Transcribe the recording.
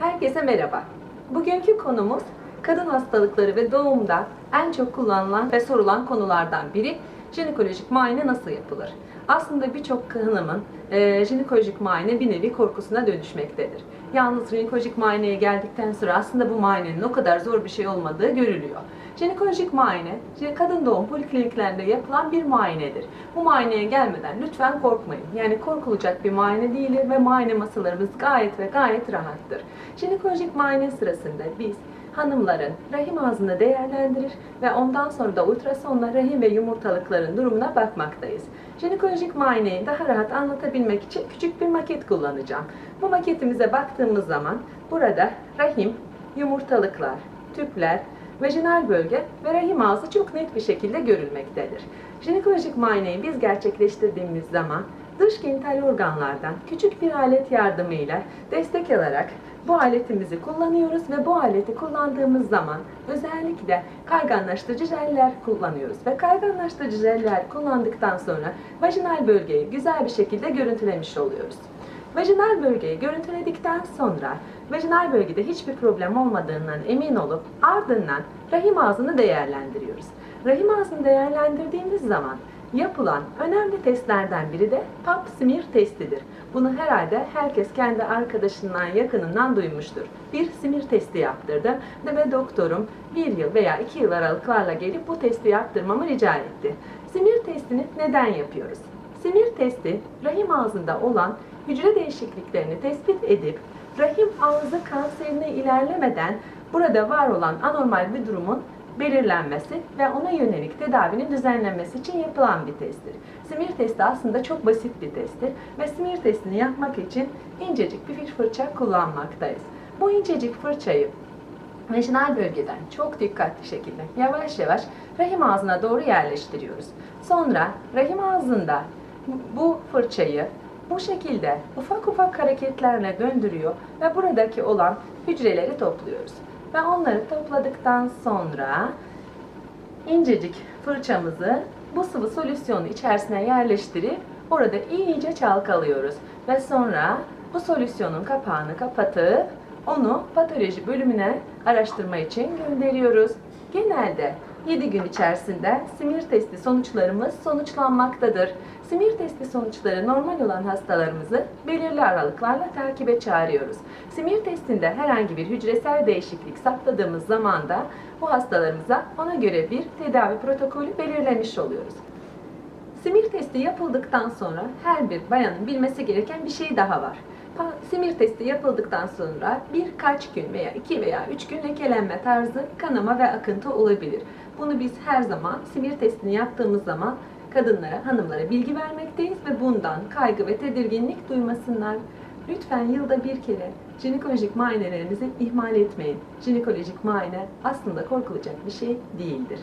Herkese merhaba. Bugünkü konumuz kadın hastalıkları ve doğumda en çok kullanılan ve sorulan konulardan biri jinekolojik muayene nasıl yapılır? Aslında birçok hanımın e, jinekolojik muayene bir nevi korkusuna dönüşmektedir. Yalnız jinekolojik muayeneye geldikten sonra aslında bu muayenenin o kadar zor bir şey olmadığı görülüyor. Jinekolojik muayene, kadın doğum polikliniklerinde yapılan bir muayenedir. Bu muayeneye gelmeden lütfen korkmayın. Yani korkulacak bir muayene değildir ve muayene masalarımız gayet ve gayet rahattır. Jinekolojik muayene sırasında biz hanımların rahim ağzını değerlendirir ve ondan sonra da ultrasonla rahim ve yumurtalıkların durumuna bakmaktayız. Jinekolojik muayeneyi daha rahat anlatabilmek için küçük bir maket kullanacağım. Bu maketimize baktığımız zaman burada rahim, yumurtalıklar, tüpler, vajinal bölge ve rahim ağzı çok net bir şekilde görülmektedir. Jinekolojik muayeneyi biz gerçekleştirdiğimiz zaman dış genital organlardan küçük bir alet yardımıyla destek alarak bu aletimizi kullanıyoruz ve bu aleti kullandığımız zaman özellikle kayganlaştırıcı jeller kullanıyoruz ve kayganlaştırıcı jeller kullandıktan sonra vajinal bölgeyi güzel bir şekilde görüntülemiş oluyoruz. Vajinal bölgeyi görüntüledikten sonra vajinal bölgede hiçbir problem olmadığından emin olup ardından rahim ağzını değerlendiriyoruz. Rahim ağzını değerlendirdiğimiz zaman yapılan önemli testlerden biri de pap smear testidir. Bunu herhalde herkes kendi arkadaşından, yakınından duymuştur. Bir smear testi yaptırdım ve doktorum bir yıl veya iki yıl aralıklarla gelip bu testi yaptırmamı rica etti. Smear testini neden yapıyoruz? Smear testi rahim ağzında olan hücre değişikliklerini tespit edip rahim ağzı kanserine ilerlemeden burada var olan anormal bir durumun belirlenmesi ve ona yönelik tedavinin düzenlenmesi için yapılan bir testtir. Smear testi aslında çok basit bir testtir ve smear testini yapmak için incecik bir fırça kullanmaktayız. Bu incecik fırçayı vajinal bölgeden çok dikkatli şekilde yavaş yavaş rahim ağzına doğru yerleştiriyoruz. Sonra rahim ağzında bu fırçayı bu şekilde ufak ufak hareketlerle döndürüyor ve buradaki olan hücreleri topluyoruz. Ve onları topladıktan sonra incecik fırçamızı bu sıvı solüsyonu içerisine yerleştirip orada iyice çalkalıyoruz. Ve sonra bu solüsyonun kapağını kapatıp onu patoloji bölümüne araştırma için gönderiyoruz. Genelde 7 gün içerisinde simir testi sonuçlarımız sonuçlanmaktadır. Simir testi sonuçları normal olan hastalarımızı belirli aralıklarla takibe çağırıyoruz. Simir testinde herhangi bir hücresel değişiklik saptadığımız zaman da bu hastalarımıza ona göre bir tedavi protokolü belirlemiş oluyoruz. Simir testi yapıldıktan sonra her bir bayanın bilmesi gereken bir şey daha var. Simir testi yapıldıktan sonra birkaç gün veya iki veya üç gün lekelenme tarzı kanama ve akıntı olabilir. Bunu biz her zaman simir testini yaptığımız zaman kadınlara, hanımlara bilgi vermekteyiz ve bundan kaygı ve tedirginlik duymasınlar. Lütfen yılda bir kere jinekolojik muayenelerimizi ihmal etmeyin. Jinekolojik muayene aslında korkulacak bir şey değildir.